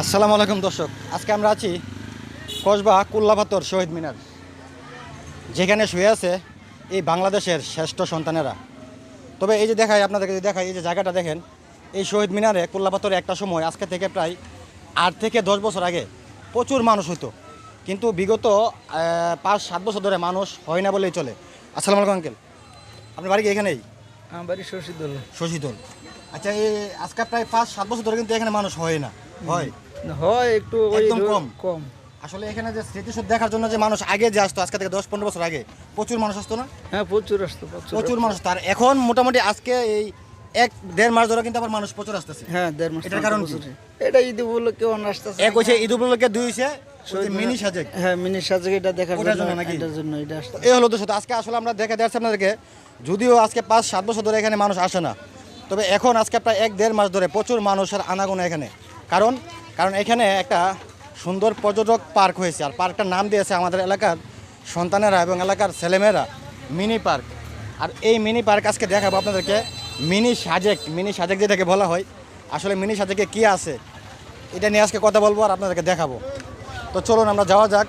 আসসালামু আলাইকুম দর্শক আজকে আমরা আছি কসবা কুল্লাপাতর শহীদ মিনার। যেখানে শুয়ে আছে এই বাংলাদেশের শ্রেষ্ঠ সন্তানেরা। তবে এই যে দেখায় আপনাদেরকে যদি দেখায় এই যে জায়গাটা দেখেন এই শহীদ মিনারে কুল্লাপাতরে একটা সময় আজকে থেকে প্রায় আট থেকে দশ বছর আগে প্রচুর মানুষ হতো কিন্তু বিগত পাঁচ সাত বছর ধরে মানুষ হয় না বলেই চলে। আসসালামু আলাইকুম আঙ্কেল। আপনার বাড়ি কি এখানেই? আমার বাড়ি শশীদল। শশীদল। আচ্ছা এই আজকে প্রায় পাঁচ সাত বছর ধরে কিন্তু এখানে মানুষ হয় না। হয়। হয় একটু একদম কম। কম। আসলে এখানে যে স্মৃতিসৌধ দেখার জন্য যে মানুষ আগে যে আসতো আজকে থেকে দশ পনেরো বছর আগে প্রচুর মানুষ আসতো না? হ্যাঁ প্রচুর আসতো প্রচুর মানুষ। তার এখন মোটামুটি আজকে এই এক দেড় মাস ধরে কিন্তু আবার মানুষ প্রচুর আসতেছে। হ্যাঁ দেড় মাস এটার কারণ এটা ঈদ উপলক্ষে আসতেছে। এক হচ্ছে ঈদ উপলক্ষে দুই হচ্ছে মিনি সাজেক। হ্যাঁ মিনি সাজে এটা দেখার জন্য নাকি? এটার জন্য এটা আসতো এই হলো শুধু আজকে আসলে আমরা দেখে যাচ্ছি আপনাদেরকে যদিও আজকে পাঁচ সাত বছর ধরে এখানে মানুষ আসে না তবে এখন আজকে প্রায় এক দেড় মাস ধরে প্রচুর মানুষের আনাগোনা এখানে। কারণ কারণ এখানে একটা সুন্দর পর্যটক পার্ক হয়েছে, আর পার্কটার নাম দিয়েছে আমাদের এলাকার সন্তানেরা এবং এলাকার ছেলেমেয়েরা, মিনি পার্ক। আর এই মিনি পার্ক আজকে দেখাবো আপনাদেরকে, মিনি সাজেক মিনি সাজেক যেটাকে বলা হয়। আসলে মিনি সাজেকে কী আছে, এটা নিয়ে আজকে কথা বলব আর আপনাদেরকে দেখাবো। তো চলুন আমরা যাওয়া যাক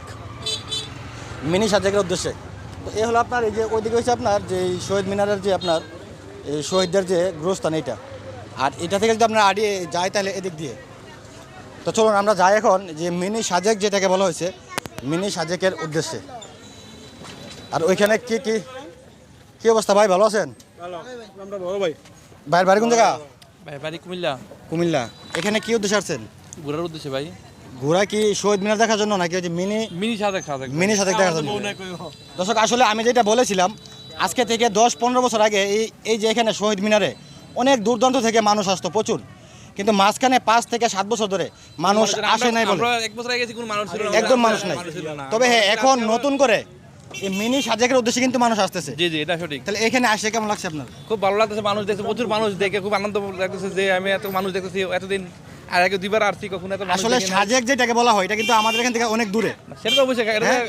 মিনি সাজেকের উদ্দেশ্যে। তো এ হলো আপনার এই যে ওইদিকে হচ্ছে আপনার যে শহীদ মিনারের যে আপনার এই শহীদদের যে গ্রস্থান এটা আর এটা থেকে যদি আপনার আড়িয়ে যায় তাহলে এদিক দিয়ে। তো চলুন আমরা যাই এখন যে মিনি সাজেক যেটাকে বলা হয়েছে মিনি সাজেকের উদ্দেশ্যে। আর ওইখানে কি কি কি অবস্থা ভাই ভালো আছেন? ভাইয়ের বাড়ি কোন জায়গা? ভাই বাড়ি কুমিল্লা। কুমিল্লা। এখানে কি উদ্দেশ্যে আসছেন? ঘোরার উদ্দেশ্যে ভাই। ঘোরা কি শহীদ মিনার দেখার জন্য নাকি যে mini mini Sajek Sajek mini Sajek দেখার জন্য? দর্শক আসলে আমি যেটা বলেছিলাম আজকে থেকে দশ পনেরো বছর আগে এই এই যে এখানে শহীদ মিনারে অনেক দূরদূরান্ত থেকে মানুষ আসতো প্রচুর। কিন্তু মাঝখানে পাঁচ থেকে সাত বছর ধরে মানুষ আসে নাই বলে। একদম মানুষ নাই। তবে হ্যাঁ এখন নতুন করে এই মিনি সাজেকের উদ্দেশ্যে কিন্তু মানুষ আসতেছে। জি জি এটা সঠিক। তাহলে এখানে আসে কেমন লাগছে আপনার? খুব ভালো লাগতেছে মানুষ দেখছে প্রচুর মানুষ দেখে খুব আনন্দ লাগতেছে যে আমি এত মানুষ দেখতেছি এতদিন আর আগে দুইবার আসছি কখন এত আসলে সাজেক যেটাকে বলা হয় এটা কিন্তু আমাদের এখান থেকে অনেক দূরে। সেটা তো অবশ্যই এটা হ্যাঁ।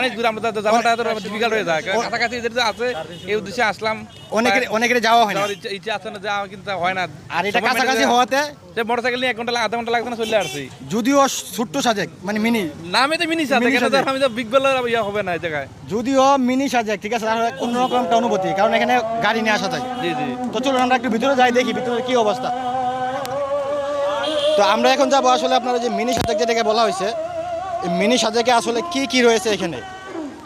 অনেক দূর আমরা তো যাওয়াটা এত ডিফিকাল্ট হয়ে যায়। কাছাকাছি যেটা আছে এই উদ্দেশ্যে আসলাম। অনেকের অনেকের যাওয়া হয় না। ইচ্ছা আছে না যাওয়া কিন্তু হয় না। আর এটা কাছাকাছি হওয়াতে যে মোটরসাইকেল নিয়ে এক ঘণ্টা আধা ঘণ্টা লাগবে না চলে আসছি। যদিও ছোট্ট সাজেক মানে মিনি নামে তো মিনি সাজেক এটা আমি তো বিগ বেলার ইয়া হবে না এই জায়গায়। যদিও মিনি সাজেক ঠিক আছে তাহলে অন্যরকম একটা অনুভূতি কারণ এখানে গাড়ি নিয়ে আসা যায়। জি জি। তো চলুন আমরা একটু ভিতরে যাই দেখি ভিতরে কি অবস্থা। তো আমরা এখন যাব আসলে আপনারা যে মিনি সাজেক যেটাকে বলা হয়েছে মিনি সাজেকে আসলে কি কি রয়েছে এখানে?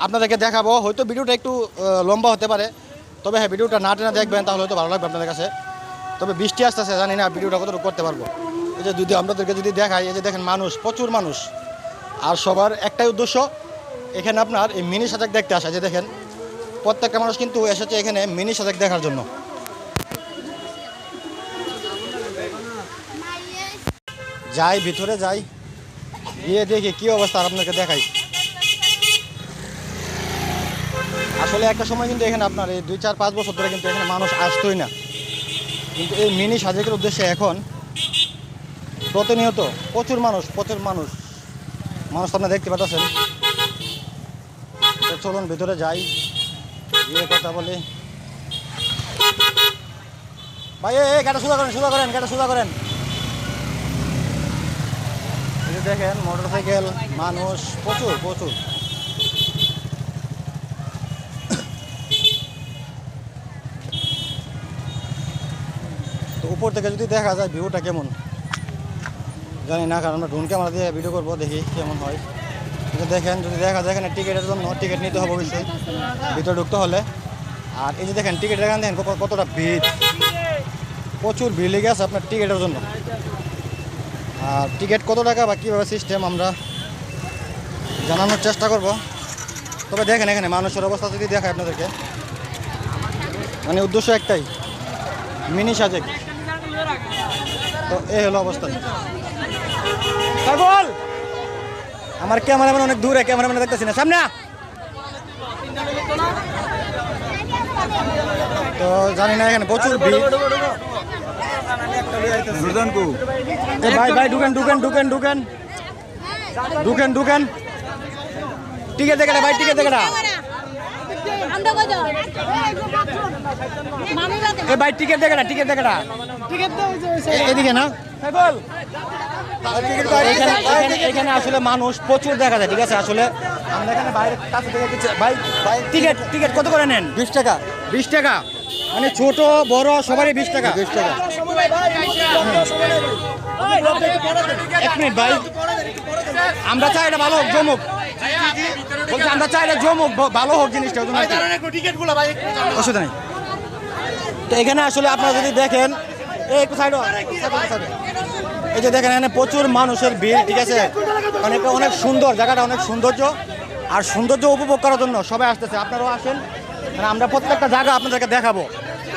আপনাদেরকে দেখাবো, হয়তো ভিডিওটা একটু লম্বা হতে পারে। তবে হ্যাঁ ভিডিওটা না টেনে দেখবেন, তাহলে হয়তো ভালো লাগবে আপনাদের কাছে। তবে বৃষ্টি আসতেছে, জানি না ভিডিওটা কতটুকু করতে পারব। এই যে যদি আপনাদেরকে যদি দেখাই, এই যে দেখেন মানুষ, প্রচুর মানুষ। আর সবার একটাই উদ্দেশ্য, এখানে আপনার এই মিনি সাজেক দেখতে আসা। যে দেখেন, প্রত্যেকটা মানুষ কিন্তু এসেছে এখানে মিনি সাজেক দেখার জন্য। যাই ভিতরে যাই। গিয়ে দেখি কি অবস্থা আপনাকে দেখাই। আসলে একটা সময় কিন্তু এখানে আপনার এই দুই চার পাঁচ বছর ধরে কিন্তু এখানে মানুষ আসতোই না। কিন্তু এই মিনি সাজেকের উদ্দেশ্যে এখন প্রতিনিয়ত প্রচুর মানুষ প্রচুর মানুষ। মানুষ আপনারা দেখতে পাচ্ছেন। চলুন ভিতরে যাই। গিয়ে কথা বলি। ভাই এই, গাড়ি সোজা করেন সোজা করেন গাড়ি সোজা করেন এই যে দেখেন মোটর সাইকেল মানুষ প্রচুর প্রচুর। তো উপর থেকে যদি দেখা যায় ভিউটা কেমন? জানি না, কারণ আমরা ড্রোন ক্যামেরা দিয়ে ভিডিও করব, দেখি কেমন হয়। দেখেন, যদি দেখা যায় এখানে টিকিটের জন্য টিকিট নিতে হবে অবশ্যই। ভিতরে ঢুকতে হলে। আর এই যে দেখেন টিকিট এখানে দেখেন কতটা ভিড়। প্রচুর ভিড় লেগে আছে আপনার টিকিটের জন্য। আর টিকিট কত টাকা বা কীভাবে সিস্টেম আমরা জানানোর চেষ্টা করব। তবে দেখেন এখানে মানুষের অবস্থা যদি দেখায় আপনাদেরকে। মানে উদ্দেশ্য একটাই, মিনি সাজেক। তো এই হলো অবস্থা। বল! আমার ক্যামেরাম্যান অনেক দূরে ক্যামেরাম্যান দেখতেছি না। সামনে তো জানি না এখানে প্রচুর ভিড়। এ ভাই ভাই ঢুকেন ঢুকেন ঢুকেন ঢুকেন। ঢুকেন ঢুকেন। টিকিট দেখে ভাই টিকিট দেখে এ ভাই টিকিট দেখে টিকিট দেখে টিকিট এদিকে না। এখানে এখানে- আসলে মানুষ প্রচুর দেখা যায় ঠিক আছে? আসলে আমরা এখানে বাইরে কাছে থেকে ভাই টিকিট টিকিট কত করে নেন? বিশ টাকা। বিশ টাকা। মানে ছোট বড় সবারই বিশ টাকা। বিশ টাকা। এক মিনিট ভাই। আমরা চাই এটা ভালো হোক জমুক। বলছি আমরা চাই এটা জমুক ভালো হোক জিনিসটা। অসুবিধা নেই। তো এখানে আসলে আপনারা যদি দেখেন এই একটু সাইড এই যে দেখেন এখানে প্রচুর মানুষের ভিড় ঠিক আছে? অনেক অনেক সুন্দর জায়গাটা অনেক সৌন্দর্য। আর সৌন্দর্য উপভোগ করার জন্য সবাই আসতেছে। আপনারাও আসেন। মানে আমরা প্রত্যেকটা জায়গা আপনাদেরকে দেখাবো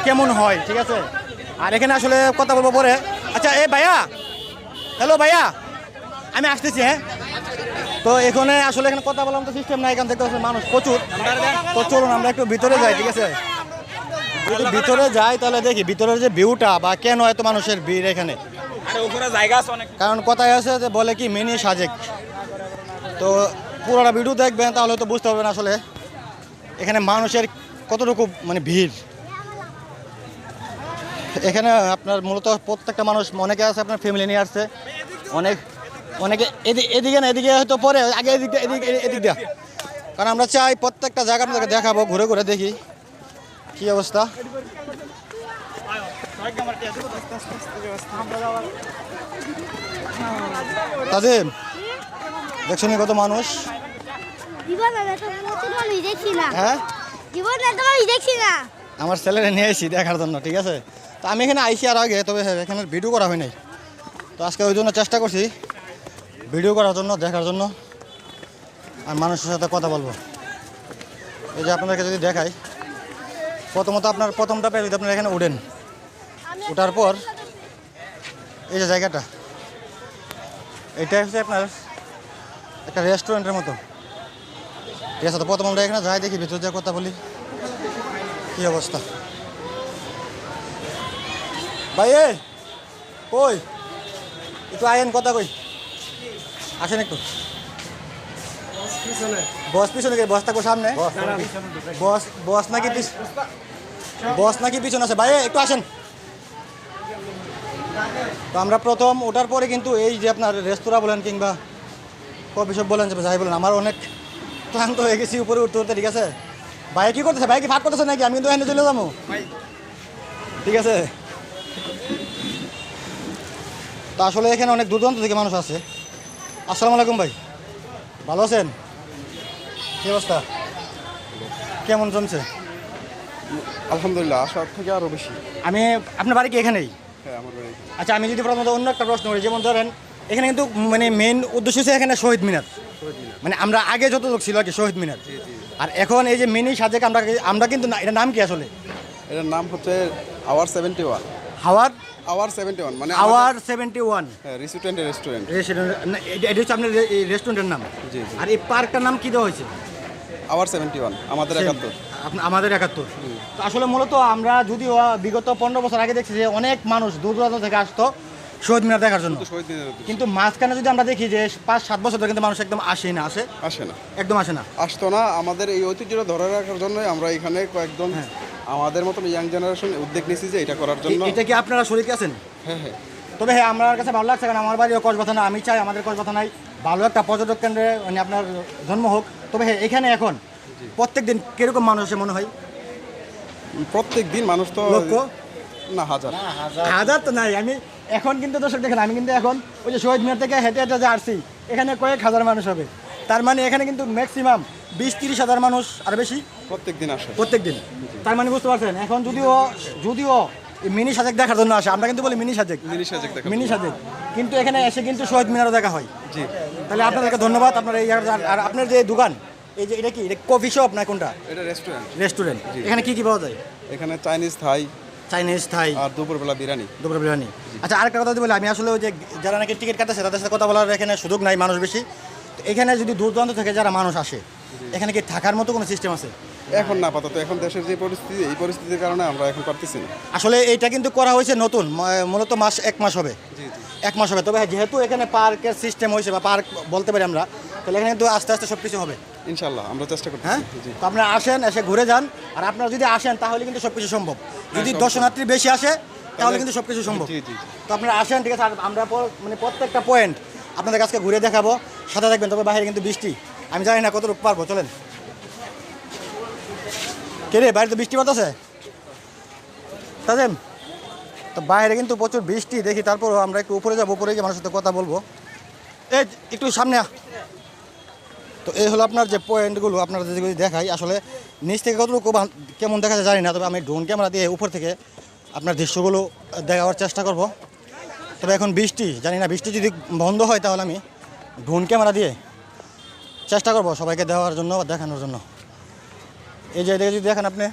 কেমন হয় ঠিক আছে? আর এখানে আসলে কথা বলব পরে। আচ্ছা এ ভাইয়া! হ্যালো ভাইয়া! আমি আসতেছি হ্যাঁ? তো এখানে আসলে এখানে কথা বলার তো সিস্টেম নাই এখান থেকে মানুষ প্রচুর। তো চলুন আমরা একটু ভিতরে যাই ঠিক আছে? যদি ভিতরে যাই তাহলে দেখি ভিতরের যে ভিউটা বা কেন এত মানুষের ভিড় এখানে? কারণ কথায় আছে যে বলে কি মিনি সাজেক। তো পুরোটা ভিডিও দেখবেন তাহলে তো বুঝতে পারবেন আসলে এখানে মানুষের কতটুকু মানে ভিড়? এখানে আপনার মূলত প্রত্যেকটা মানুষ অনেকে আছে আপনার ফ্যামিলি নিয়ে আসছে। অনেক অনেকে এদিকে এদিকে না এদিকে হয়তো পরে আগে এদিক এদিক এদিক দিয়া। কারণ আমরা চাই প্রত্যেকটা জায়গা আপনাদেরকে দেখাবো ঘুরে ঘুরে দেখি কি অবস্থা। তাজিম দেখছেন কত মানুষ? হ্যাঁ? জীবনে দেখছি না। আমার ছেলেরা নিয়ে এসেছি দেখার জন্য ঠিক আছে? তো আমি এখানে আইসি আর আগে তবে এখানে ভিডিও করা হয় নাই তো আজকে ওই জন্য চেষ্টা করছি ভিডিও করার জন্য দেখার জন্য আর মানুষের সাথে কথা বলব। এই যে আপনাদেরকে যদি দেখাই প্রথমত আপনার প্রথমটা পেয়ে যদি আপনারা এখানে উঠেন ওঠার পর এই যে জায়গাটা এটা হচ্ছে আপনার একটা রেস্টুরেন্টের মতো। ঠিক আছে তো প্রথম আমরা এখানে যাই দেখি ভিতর যা কথা বলি। কি অবস্থা? ভাই এ কই? একটু আয়েন কথা কই। আসেন একটু। বস পিছনে কে বস থাকব সামনে। বস বস নাকি পিছ বস নাকি পিছনে আছে? ভাই একটু আসেন। তো আমরা প্রথম ওঠার পরে কিন্তু এই যে আপনার রেস্তোরাঁ বলেন কিংবা কফি শপ বলেন যে যাই বলেন আমার অনেক ক্লান্ত হয়ে গেছি উপরে উঠতে উঠতে ঠিক আছে? ভাই কি করতেছে? ভাই কি ভাগ করতেছে নাকি? আমি কিন্তু এখানে চলে যাব। ঠিক আছে? তো আসলে এখানে অনেক দূর দূরান্ত থেকে মানুষ আছে। আসসালামু আলাইকুম ভাই। ভালো আছেন? কি অবস্থা? কেমন জমছে আলহামদুলিল্লাহ আসার থেকে আরও বেশি। আমি আপনার বাড়ি কি এখানেই? হ্যাঁ আমার বাড়ি আচ্ছা আমি যদি প্রথমত অন্য একটা প্রশ্ন করি যেমন ধরেন এখানে কিন্তু মানে মেন উদ্দেশ্য হচ্ছে এখানে শহীদ মিনার। মানে আমরা আগে যত লোক ছিল আর কি শহীদ মিনার। আর এখন এই যে মিনি সাজেক আমরা আমরা কিন্তু এটার নাম কি আসলে? এটার নাম হচ্ছে our seventy one hour our seventy one মানে our seventy one restaurant restaurant এটা হচ্ছে আপনার এই রেস্টুরেন্টের নাম। জি। আর এই পার্কটার নাম কি দেওয়া হয়েছে? আওয়ার সেভেন্টি ওয়ান আমাদের একাত্তর। আপনা- আমাদের একাত্তর। তো আসলে মূলত আমরা যদিও বিগত পনেরো বছর আগে দেখছি যে অনেক মানুষ দূর দূরান্ত থেকে আসতো। শহীদ মিনার দেখার জন্য। কিন্তু মাঝখানে যদি আমরা দেখি যে পাঁচ সাত বছর ধরে কিন্তু মানুষ একদম আসেই না আসে? আসে না। একদম আসে না। আসতো না। আমাদের এই ঐতিহ্যটা ধরে রাখার জন্যই আমরা এখানে কয়েকজন আমাদের মতন ইয়াং জেনারেশন উদ্যোগ নিয়েছি যে এটা করার জন্য। এটা কি আপনারা শরীর আছেন? হ্যাঁ হ্যাঁ। তবে হ্যাঁ আমার কাছে ভালো লাগছে কারণ আমার বাড়িও কসবাথা না আমি চাই আমাদের কসবাথা নাই। ভালো একটা পর্যটক কেন্দ্রে মানে আপনার জন্ম হোক। তবে হ্যাঁ এখানে এখন প্রত্যেক দিন কীরকম মানুষ মনে হয়? প্রত্যেক দিন মানুষ তো লক্ষ? না হাজার। হাজার তো নাই আমি এখন কিন্তু দর্শক দেখেন আমি কিন্তু এখন ওই যে শহীদ মিনার থেকে হেঁটে হেঁটে যে আসছি এখানে কয়েক হাজার মানুষ হবে। তার মানে এখানে কিন্তু ম্যাক্সিমাম বিশ তিরিশ হাজার মানুষ আর বেশি প্রত্যেক দিন আসে। প্রত্যেক দিন তার মানে বুঝতে পারছেন এখন যদিও যদিও মিনি সাজেক দেখার জন্য আসে আমরা কিন্তু বলি mini Sajek. Mini Sajek mini Sajek. কিন্তু এখানে এসে কিন্তু শহীদ মিনারও দেখা হয়। জি। তাহলে আপনাদেরকে ধন্যবাদ আপনার এই আর- আর আপনার যে দোকান এই যে এটা কি? এটা কফি শপ না কোনটা? এটা রেস্টুরেন্ট রেস্টুরেন্ট এখানে কি কি পাওয়া যায়? এখানে চাইনিজ থাই চাইনিজ থাই। আর দুপুরবেলা বিরিয়ানি। দুপুর বিরিয়ানি। আচ্ছা আরেকটা কথা বলি আমি আসলে ওই যে যারা নাকি টিকিট কাটতেছে তাদের সাথে কথা বলার এখানে সুযোগ নাই মানুষ বেশি। তো এখানে যদি দূর দূরান্ত থেকে যারা মানুষ আসে এখানে কি থাকার মতো কোনো সিস্টেম আছে? এখন না আপাতত এখন দেশের যে পরিস্থিতি এই পরিস্থিতির কারণে আমরা এখন পারতেছি না। আসলে এইটা কিন্তু করা হয়েছে নতুন মূলত মাস এক মাস হবে। এক মাস হবে। তবে হ্যাঁ, যেহেতু এখানে পার্কের সিস্টেম হয়েছে বা পার্ক বলতে পারি আমরা তাহলে এখানে কিন্তু আস্তে আস্তে সব কিছু হবে। ইনশাল্লাহ আমরা চেষ্টা হ্যাঁ? করতেছি তো আপনারা আসেন এসে ঘুরে যান। আর আপনারা যদি আসেন তাহলে কিন্তু সব কিছু সম্ভব যদি দর্শনার্থী বেশি আসে তাহলে কিন্তু সব কিছু সম্ভব তো আপনারা আসেন ঠিক আছে? আর আমরা মানে প্রত্যেকটা পয়েন্ট আপনাদের কাছে ঘুরে দেখাবো। সাথে থাকবেন তবে বাইরে কিন্তু বৃষ্টি। আমি জানি না কত কতটুকু পারব চলেন। কে রে বাইরে তো বৃষ্টি পড়তেছে? তাজেম? তো বাইরে কিন্তু প্রচুর বৃষ্টি দেখি তারপর আমরা একটু উপরে যাব উপরে গিয়ে মানুষের সাথে কথা বলব। এই একটু সামনে। তো এই হলো আপনার যে পয়েন্টগুলো আপনারা যদি দেখাই, আসলে নিচ থেকে কতটুকু কেমন দেখা যায় জানি না, তবে আমি ড্রোন ক্যামেরা দিয়ে উপর থেকে আপনার দৃশ্যগুলো দেখাবার চেষ্টা করব। তবে এখন বৃষ্টি, জানি না, বৃষ্টি যদি বন্ধ হয় তাহলে আমি ড্রোন ক্যামেরা দিয়ে চেষ্টা করব সবাইকে দেওয়ার জন্য বা দেখানোর জন্য। এই যে যদি দেখেন আপনি,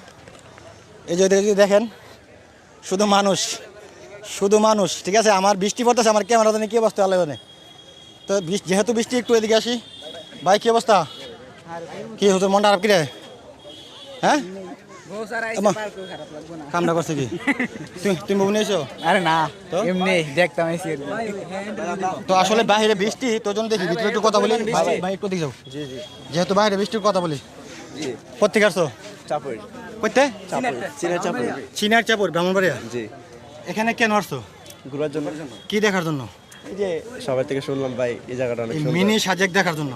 এই যে যদি দেখেন, শুধু মানুষ শুধু মানুষ, ঠিক আছে? আমার বৃষ্টি পড়তেছে, আমার ক্যামেরা জানি কী অবস্থা আলো জানে। তো যেহেতু বৃষ্টি একটু এদিকে আসি ভাই কী অবস্থা? কি হতো মনটা খারাপ কিরে? হ্যাঁ? আমা, কামটা করছে কি? তুমি তুমি বউ নিয়েছো? আরে না তো? এমনি দেখতাম তো আসলে বাইরে বৃষ্টি তোর জন্য দেখি ভিতরে একটু কথা বলি। ভাই একটু দেখি যাও। যেহেতু বাইরে বৃষ্টির কথা বলি। কোথেকে আসছো? চাপড় কোথে চীনের চাপড় চিনার চাপড় ব্রাহ্মণবাড়িয়া? জি। এখানে কেন আসছো? ঘোরার জন্য। কি দেখার জন্য? এই যে সবাই থেকে শুনলাম ভাই এই জায়গাটা অনেক সুন্দর। মিনি সাজেক দেখার জন্য।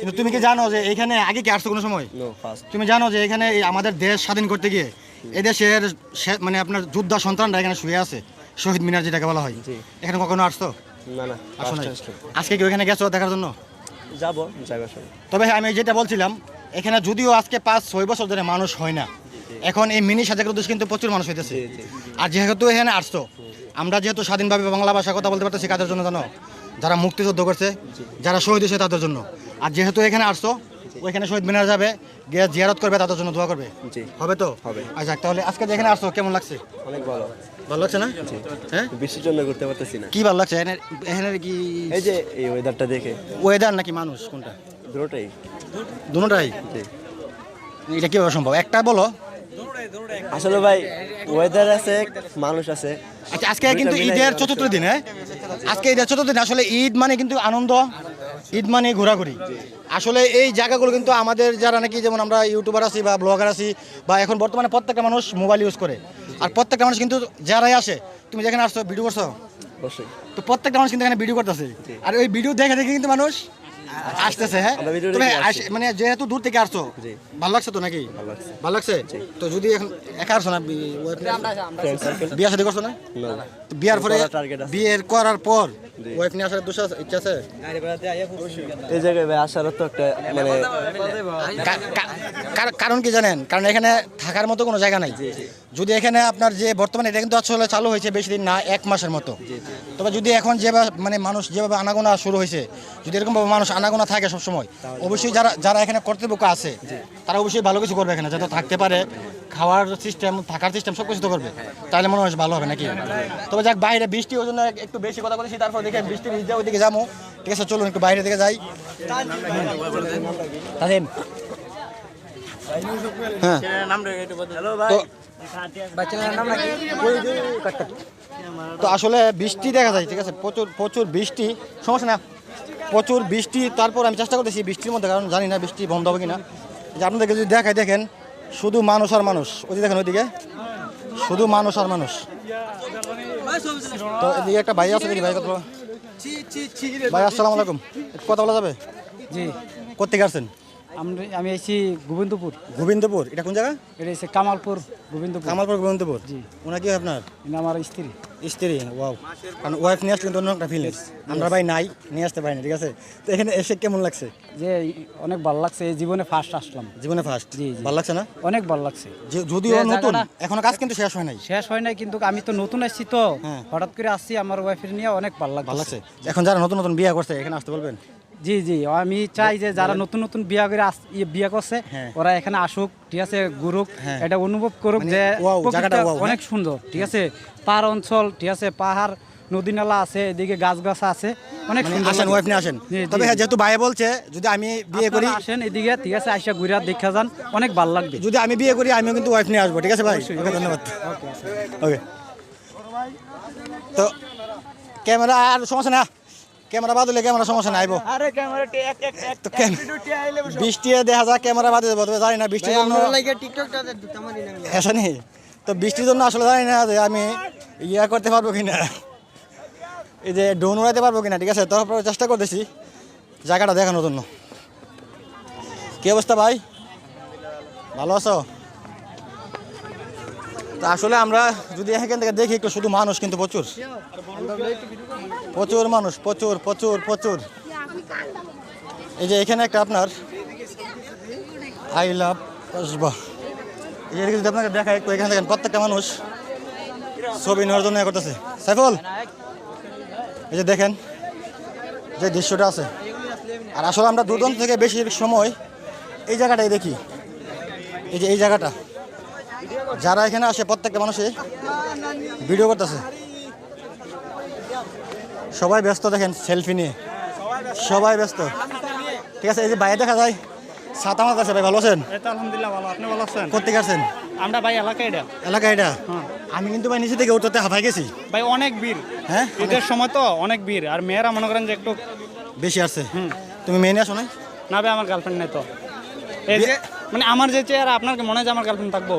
কিন্তু তুমি কি জানো যে এখানে আগে কি আসছো কোনো সময়? নো ফার্স্ট তুমি জানো যে এখানে এই আমাদের দেশ স্বাধীন করতে গিয়ে এদেশের মানে আপনার যোদ্ধা সন্তানরা এখানে শুয়ে আছে শহীদ মিনার যেটাকে বলা হয়। এখানে কখনো আসতো? না না আসো নাই। আজকে কি ওখানে গেছো দেখার জন্য? যাব তবে আমি যেটা বলছিলাম এখানে যদিও আজকে পাঁচ ছয় বছর ধরে মানুষ হয় না এখন এই মিনি সাজাকের উদ্দেশ্যে কিন্তু প্রচুর মানুষ হইতেছে। আর যেহেতু এখানে আসতো আমরা যেহেতু স্বাধীনভাবে বাংলা ভাষা কথা বলতে পারতেছি কাদের জন্য জানো? যারা মুক্তিযুদ্ধ করছে যারা শহীদ হয়েছে তাদের জন্য। আর যেহেতু এখানে আসছো ওইখানে শহীদ মিনার যাবে গিয়ে জিয়ারত করবে তাদের জন্য দোয়া করবে। হবে তো? হবে। আচ্ছা তাহলে আজকে যেখানে আসছো কেমন লাগছে? অনেক ভালো। ভালো লাগছে না? হ্যাঁ? বৃষ্টির জন্য ঘুরতে পারতেছি না। কি ভালো লাগছে? এখানে এখানে কি এই যে এই ওয়েদারটা দেখে। ওয়েদার নাকি মানুষ কোনটা? দুটোটাই? দুটাই জি। এটা কীভাবে সম্ভব? একটা বলো। আসলে ভাই ওয়েদার আছে মানুষ আছে। আচ্ছা আজকে কিন্তু ঈদের চতুর্থ দিন হ্যাঁ? আজকে ঈদের চতুর্থ দিন আসলে ঈদ মানে কিন্তু আনন্দ ঈদ মানে ঘোরাঘুরি। আসলে এই জায়গাগুলো কিন্তু আমাদের যারা নাকি যেমন আমরা ইউটিউবার আছি বা ব্লগার আছি বা এখন বর্তমানে প্রত্যেকটা মানুষ মোবাইল ইউজ করে। আর প্রত্যেকটা মানুষ কিন্তু যারাই আসে তুমি যেখানে আসছো ভিডিও করছ? তো প্রত্যেকটা মানুষ কিন্তু এখানে ভিডিও করতেছে। আর ওই ভিডিও দেখে দেখে কিন্তু মানুষ আসতেছে হ্যাঁ? মানে যেহেতু দূর থেকে আসছো। ভালো লাগছে তো নাকি? ভালো লাগছে। তো যদি এখন একা আসছো না বিয়া শাদী করছ না? বিয়ার পরে। বিয়ের করার পর ওয়াইফ নিয়ে আসার দুশো ইচ্ছা আছে? এই জায়গায় আসার তো একটা মানে কা- কা- কার- কারণ কি জানেন? কারণ এখানে থাকার মতো কোনো জায়গা নাই। যদি এখানে আপনার যে বর্তমানে এটা কিন্তু আসলে চালু হয়েছে বেশি দিন না এক মাসের মতো। তবে যদি এখন যেভাবে মানে মানুষ যেভাবে আনাগোনা শুরু হয়েছে যদি এরকমভাবে মানুষ আনাগোনা থাকে সবসময়। অবশ্যই যারা যারা এখানে কর্তৃপক্ষ আছে তারা অবশ্যই ভালো কিছু করবে এখানে যাতে থাকতে পারে। খাওয়ার সিস্টেম থাকার সিস্টেম সব কিছু তো করবে। তাহলে মনে হয় ভালো হবে নাকি? তবে যাক বাইরে বৃষ্টি ওই জন্য একটু বেশি কথা বলেছি তারপর দেখে বৃষ্টি ভিজে ওইদিকে যাব। ঠিক আছে চলুন একটু বাইরে দিকে যাই। তাহিম হ্যাঁ। তো তো আসলে বৃষ্টি দেখা যায় ঠিক আছে? প্রচুর প্রচুর বৃষ্টি। সমস্যা না। প্রচুর বৃষ্টি তারপর আমি চেষ্টা করতেছি বৃষ্টির মধ্যে কারণ জানি না বৃষ্টি বন্ধ হবে কিনা। যে আপনাদেরকে যদি দেখায় দেখেন শুধু মানুষ আর মানুষ। ওই দেখেন ওইদিকে শুধু মানুষ আর মানুষ। তো এদিকে একটা ভাই আছে দেখি ভাই কথা ভাই আসসালামু আলাইকুম। কথা বলা যাবে? জি। কোথেকে আসছেন? আমি এসেছি গোবিন্দপুর। গোবিন্দপুর এটা কোন জায়গা? এটা এসে কামালপুর গোবিন্দপুর। কামালপুর গোবিন্দপুর? জি। ওনা কি আপনার? আমার স্ত্রী। স্ত্রী ওয়াও। কারণ ওয়াইফ নিয়ে আসলে কিন্তু অন্য একটা ফিলিংস আমরা ভাই নাই নিয়ে আসতে পারিনি ঠিক আছে? তো এখানে এসে কেমন লাগছে? যে অনেক ভালো লাগছে এই জীবনে ফার্স্ট আসলাম। জীবনে ফার্স্ট জি। ভালো লাগছে না? অনেক ভালো লাগছে। যে- যদিও নতুন এখনও কাজ কিন্তু শেষ হয় নাই। শেষ হয় নাই কিন্তু আমি তো নতুন আসছি তো। হ্যাঁ। হঠাৎ করে আসছি আমার ওয়াইফের নিয়ে অনেক ভালো ভালো লাগছে। এখন যারা নতুন নতুন বিয়ে করছে এখানে আসতে বলবেন? জি জি। আমি চাই যে যারা নতুন নতুন বিয়া করে ইয়ে বিয়া করছে হ্যাঁ। ওরা এখানে আসুক ঠিক আছে ঘুরুক হ্যাঁ। এটা অনুভব করুক মানে যে হ্যাঁ? অনেক সুন্দর ঠিক আছে। পাহাড় অঞ্চল ঠিক আছে পাহাড় নদী নালা আছে এদিকে গাছ গাছ আছে অনেক মানে আসেন ওয়াইফ নিয়ে আসেন। তবে হ্যাঁ যেহেতু ভাই বলছে যদি আমি বিয়ে করি আসেন এদিকে ঠিক আছে আইসা ঘুরে দেখা যান অনেক ভালো লাগবে। যদি আমি বিয়ে করি আমিও কিন্তু ওয়াইফ নিয়ে আসব ঠিক আছে ভাই? ওকে ধন্যবাদ। ওকে তো ক্যামেরা আর সমস্যা না ক্যামেরা বাদলে ক্যামেরা সমস্যা নাই আরে ক্যামেরা এক এক এক বৃষ্টি দেখা যায় ক্যামেরা বাদে যাব তবে জানি না বৃষ্টি জন্য টিকটকটা না তো বৃষ্টির জন্য আসলে জানি না যে আমি ইয়া করতে পারব কিনা। এই যে ড্রোন উড়াইতে পারব কিনা ঠিক আছে? তারপরে চেষ্টা করতেছি জায়গাটা দেখানোর জন্য। কি অবস্থা ভাই? ভালো আছো? তো আসলে আমরা যদি এখান থেকে দেখি একটু, শুধু মানুষ কিন্তু প্রচুর। প্রচুর মানুষ, প্রচুর প্রচুর প্রচুর। এই যে এখানে একটা আপনার আই লাভ যদি আপনাকে দেখায় একটু, এখানে দেখেন প্রত্যেকটা মানুষ ছবি নেওয়ার জন্য ইয়ে করতেছে। সাইফুল, এই যে দেখেন যে দৃশ্যটা আছে। আর আসলে আমরা দুদন্ত থেকে বেশি সময় এই জায়গাটাই দেখি। এই যে এই জায়গাটা। যারা এখানে আসে প্রত্যেকটা মানুষই ভিডিও করতেছে। সবাই ব্যস্ত দেখেন সেলফি নিয়ে। সবাই ব্যস্ত। ঠিক আছে এই যে বাইরে দেখা যায় ছাতা মাছ আছে ভাই ভালো আছেন? আলহামদুলিল্লাহ ভালো আপনি ভালো আছেন? কোথেকে আসছেন? আমরা ভাই এলাকা এটা। এলাকা এটা? আমি কিন্তু ভাই নিচে থেকে উঠতে হাফাই গেছি। ভাই অনেক ভিড়। হ্যাঁ? ঈদের সময় তো অনেক ভিড়। আর মেয়েরা মনে করেন যে একটু বেশি আসছে। তুমি মেয়ে নিয়ে আসো নাই? না ভাই আমার গার্লফ্রেন্ড নেই তো। এই যে মানে আমার যে চেহারা আপনার মনে হয় যে আমার গার্লফ্রেন্ড থাকব?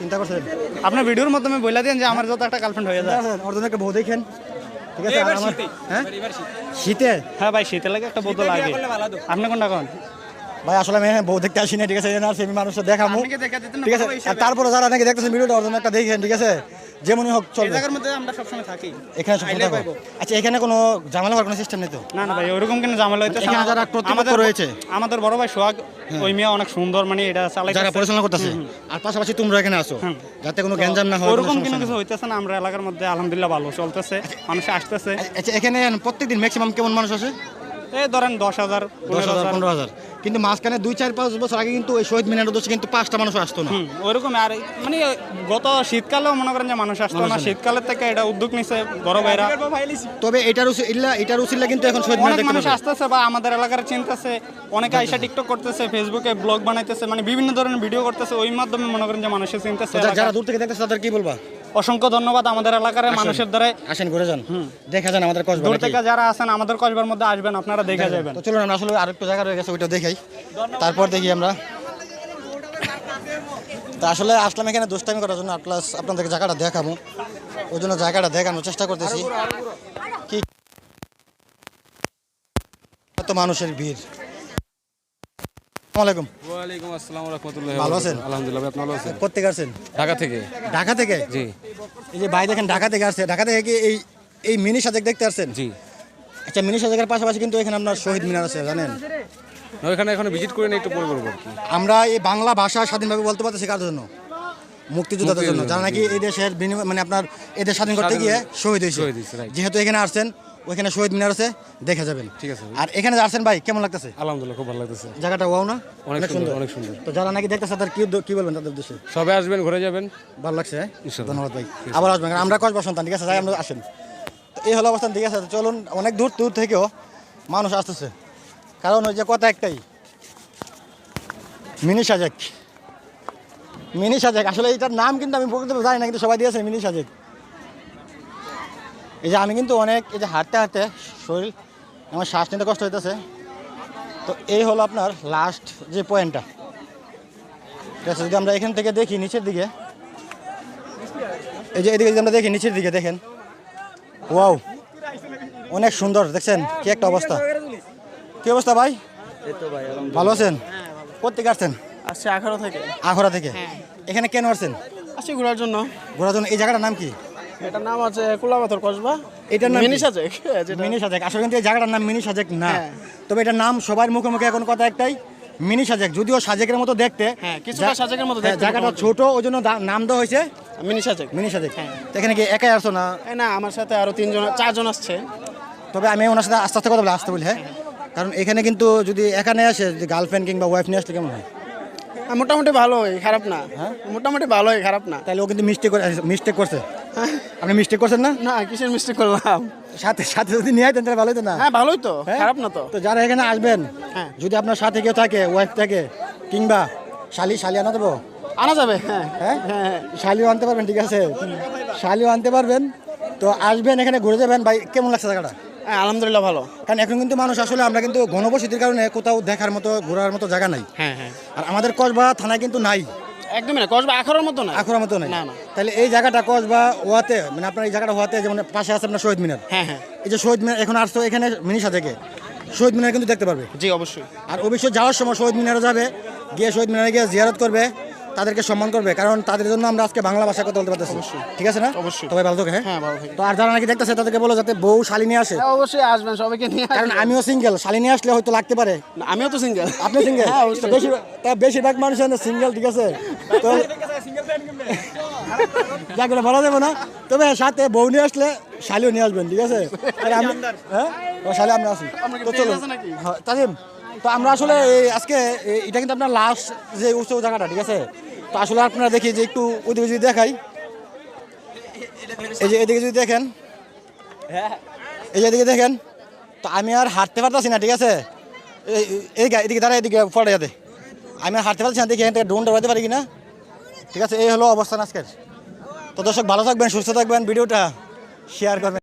চিন্তা করছেন? আপনার ভিডিওর মাধ্যমে বলে দিন যে আমার যত একটা গার্লফ্রেন্ড হয়ে যায়। ওর জন্য একটা বউ দেখেন। ঠিক আছে আমার-। হ্যাঁ? শীতে। হ্যাঁ ভাই শীতে লাগে একটা বোতল লাগে আপনি কোনটা কোন? ভাই আসলে আমি বউ দেখতে আসি না ঠিক আছে এই জন্য আর আমি মানুষের দেখামু। আপনাকে দেখা দিতেন না ঠিক আছে আর তারপরে যারা নাকি দেখতেছেন ভিডিওটা ওর জন্য একটা দেখেন ঠিক আছে? যেমনই হোক চলবে। জায়গার মধ্যে আমরা সবসময় থাকি। এখানে সব আইলে থাকো। আচ্ছা এখানে কোনো ঝামেলা হওয়ার কোনো সিস্টেম নেই তো? না না ভাই ওরকম কেন ঝামেলা হইতেছে এখানে যারা কর্তৃপক্ষ রয়েছে। আমাদের বড় ভাই সোহাগ ওই মেয়ে অনেক সুন্দর মানে এটা চালাই যারা পরিচালনা করতেছে। আর পাশাপাশি তোমরা এখানে আসো যাতে কোনো গ্যাঞ্জাম না হয় ওরকম কোনো কিছু হইতেছে না আমরা এলাকার মধ্যে আলহামদুলিল্লাহ ভালো চলতেছে মানুষ আসতেছে। আচ্ছা এখানে প্রত্যেকদিন ম্যাক্সিমাম কেমন মানুষ আসে? এই ধরেন দশ হাজার দশ পনেরো হাজার হাজার। পনেরো হাজার। কিন্তু মাঝখানে দুই চার পাঁচ বছর আগে কিন্তু ওই শহীদ মিনার উদ্দেশ্যে কিন্তু পাঁচটা মানুষ আসতো না। ওইরকম। আর মানে গত শীতকালেও মনে করেন যে মানুষ আসতো না। শীতকালের থেকে এটা উদ্যোগ নিছে বড় ভাইরা। তবে এটার ইল্লা এটার উচিল্লা কিন্তু এখন শহীদ মিনার মানুষ আসতেছে বা আমাদের এলাকার চিনতেছে। অনেকে আইসা টিকটক করতেছে ফেসবুকে ব্লগ বানাইতেছে মানে বিভিন্ন ধরনের ভিডিও করতেছে। ওই মাধ্যমে মনে করেন যে মানুষের চিনতেছে যারা দূর থেকে দেখতেছে তাদের কি বলবা? অসংখ্য ধন্যবাদ আমাদের এলাকার মানুষের দ্বারা আসেন ঘুরে যান। দেখা যান আমাদের কসবা দূর থেকে যারা আছেন আমাদের কসবার মধ্যে আসবেন আপনারা দেখে যাবেন। তো চলুন আমরা আসলে আরেকটু জায়গা রয়ে গেছে ওইটা দেখাই। তারপর দেখি আমরা। তা আসলে আসলাম এখানে দুষ্টামি করার জন্য প্লাস আপনাদেরকে জায়গাটা দেখাবো। ওই জন্য জায়গাটা দেখানোর চেষ্টা করতেছি। কি এত মানুষের ভিড়। আলাইকুম। ওয়ালাইকুম আসসালাম রহমতুল্লাহ ভালো আছেন? আলহামদুলিল্লাহ আপনি ভালো আছেন? কোথেকে আসছেন? ঢাকা থেকে। ঢাকা থেকে? জি। এই যে ভাই দেখেন ঢাকা থেকে আসছে। ঢাকা থেকে কি এই এই মিনি সাজেক দেখতে আসছেন? জি। আচ্ছা মিনি সাজেকের পাশাপাশি কিন্তু এখানে আপনার শহীদ মিনার আছে জানেন? ওইখানে এখন ভিজিট করে নিয়ে একটু পরে করব আমরা এই বাংলা ভাষা স্বাধীনভাবে বলতে পারতেছি কার জন্য? মুক্তিযোদ্ধাদের জন্য। যারা নাকি এই দেশের বিনিময় মানে আপনার এদের স্বাধীন করতে গিয়ে শহীদ হয়েছে। যেহেতু এখানে আসছেন ওইখানে শহীদ মিনার আছে দেখে যাবেন। ঠিক আছে। আর এখানে যে আসছেন ভাই কেমন লাগতেছে? আলহামদুলিল্লাহ খুব ভালো লাগতেছে। জায়গাটা ওয়াও না? অনেক সুন্দর অনেক সুন্দর। তো যারা নাকি দেখতেছে তাদের কি কি বলবেন তাদের উদ্দেশ্যে? সবে আসবেন ঘুরে যাবেন। ভালো লাগছে হ্যাঁ? ধন্যবাদ ভাই। আবার আসবেন আমরা কসবা সন্তান ঠিক আছে? যাই আমরা আসেন। তো এই হলো অবস্থান ঠিক আছে? চলুন অনেক দূর দূর থেকেও মানুষ আসতেছে। কারণ ওই যে কথা একটাই মিনি সাজেক। মিনি সাজেক আসলে এটার নাম কিন্তু আমি বলতে জানি না কিন্তু সবাই দিয়েছে মিনি সাজেক। এই যে আমি কিন্তু অনেক এই যে হাঁটতে হাঁটতে শরীর আমার শ্বাস নিতে কষ্ট হইতেছে। তো এই হলো আপনার লাস্ট যে পয়েন্টটা ঠিক আছে যদি আমরা এখান থেকে দেখি নিচের দিকে। এই যে এদিকে যদি আমরা দেখি নিচের দিকে দেখেন। ওয়াও অনেক সুন্দর দেখছেন কি একটা অবস্থা। কি অবস্থা ভাই? ভালো আছেন? কোথেকে আসছেন? আসছে আঠারো থেকে। আখড়া থেকে। এখানে কেন আসছেন? আসছি ঘোরার জন্য। ঘোরার জন্য। এই জায়গাটার নাম কি? এটার নাম আছে কসবা। এটার নাম মিনি সাজেক মিনি সাজেক। আসলে কিন্তু এই জায়গাটার নাম মিনি সাজেক না। হ্যাঁ। তবে এটার নাম সবার মুখে মুখে এখন কথা একটাই মিনি সাজেক। যদিও সাজেকের মতো দেখতে হ্যাঁ, কিছুটা সাজেকের মতো হ্যাঁ, দেখতে জায়গাটা ছোট ওই জন্য নাম দেওয়া হয়েছে মিনি সাজেক। মিনি সাজেক। হ্যাঁ। এখানে কি একাই আসছো না? না আমার সাথে আরও তিনজন চারজন আসছে। তবে আমি ওনার সাথে আস্তে আস্তে কথা বলে আসতে বলি হ্যাঁ? কারণ এখানে কিন্তু যদি এখানে আসে যদি গার্লফ্রেন্ড কিংবা ওয়াইফ নিয়ে আসলে কেমন হয়? হ্যাঁ, মোটামুটি ভালোই খারাপ না। হ্যাঁ? মোটামুটি ভালোই খারাপ না। তাহলে ও কিন্তু মিস্টেক মিস্টেক করছে। আপনি মিস্টেক করছেন না? না কিসের মিস্টেক করলাম? সাথে সাথে যদি নিয়ে আইতেন তাহলে ভালোই তো না? হ্যাঁ ভালোই তো হ্যাঁ? খারাপ না তো। তো যারা এখানে আসবেন হ্যাঁ। যদি আপনার সাথে কেউ থাকে ওয়াইফ থাকে কিংবা শালি শালি আনা দেবো? আনা যাবে হ্যাঁ? হ্যাঁ হ্যাঁ। শালিও আনতে পারবেন ঠিক আছে? শালিও আনতে পারবেন। তো আসবেন এখানে ঘুরে যাবেন। ভাই কেমন লাগছে জায়গাটা? হ্যাঁ আলহামদুলিল্লাহ ভালো। কারণ এখন কিন্তু মানুষ আসলে আমরা কিন্তু ঘনবসতির কারণে কোথাও দেখার মতো ঘোরার মতো জায়গা নাই। হ্যাঁ হ্যাঁ। আর আমাদের কসবা থানায় কিন্তু নাই। একদমই না কসবা আখড়ার মতো না আখড়ার মতো না, না। তাহলে এই জায়গাটা কসবা ওয়াতে মানে আপনার এই জায়গাটা হওয়াতে যেমন পাশে আছে আপনার শহীদ মিনার। হ্যাঁ হ্যাঁ। এই যে শহীদ মিনার এখন আসতো এখানে মিনিশা থেকে। শহীদ মিনার কিন্তু দেখতে পারবে। জি অবশ্যই। আর অবশ্যই যাওয়ার সময় শহীদ মিনারে যাবে গিয়ে শহীদ মিনারে গিয়ে জিয়ারত করবে। তাদেরকে সম্মান করবে কারণ তাদের জন্য আমরা আজকে বাংলা ভাষা কথা বলতে পারতেছি। ঠিক আছে না? অবশ্যই। সবাই ভালো থাকে হ্যাঁ? হ্যাঁ ভালো থাকি। তো আর যারা নাকি দেখতেছে তাদেরকে বলো যাতে বউ শালী নিয়ে আসে। হ্যাঁ, অবশ্যই আসবেন সবাইকে নিয়ে কারণ আমিও সিঙ্গেল শালী নিয়ে আসলে হয়তো লাগতে পারে। আমিও তো সিঙ্গেল আপনি সিঙ্গেল হ্যাঁ অবশ্যই। বেশি বেশিরভাগ মানুষ সিঙ্গেল ঠিক আছে? তো যাকে বলা যাবে না। তবে সাথে বউ নিয়ে আসলে শালিও নিয়ে আসবেন ঠিক আছে? আমি হ্যাঁ? ও শালি আমরা আছি। তো চলো হ্যাঁ, তাজিম। তো আমরা আসলে আজকে এটা কিন্তু আপনার লাস্ট যে উৎসব জায়গাটা, ঠিক আছে? তো আসলে আপনারা দেখি যে একটু ওদিকে যদি দেখাই। এই যে এদিকে যদি দেখেন, এই যে এদিকে দেখেন, তো আমি আর হাঁটতে পারতাছি না, ঠিক আছে? এই- এদিকে দাঁড়া এদিকে পড়ে যাতে। আমি আর হাঁটতে পারছি না, দেখি এখান থেকে ড্রোনটা উড়াতে পারি কিনা। ঠিক আছে, এই হলো অবস্থান আজকের। তো দর্শক, ভালো থাকবেন, সুস্থ থাকবেন, ভিডিওটা শেয়ার করবেন।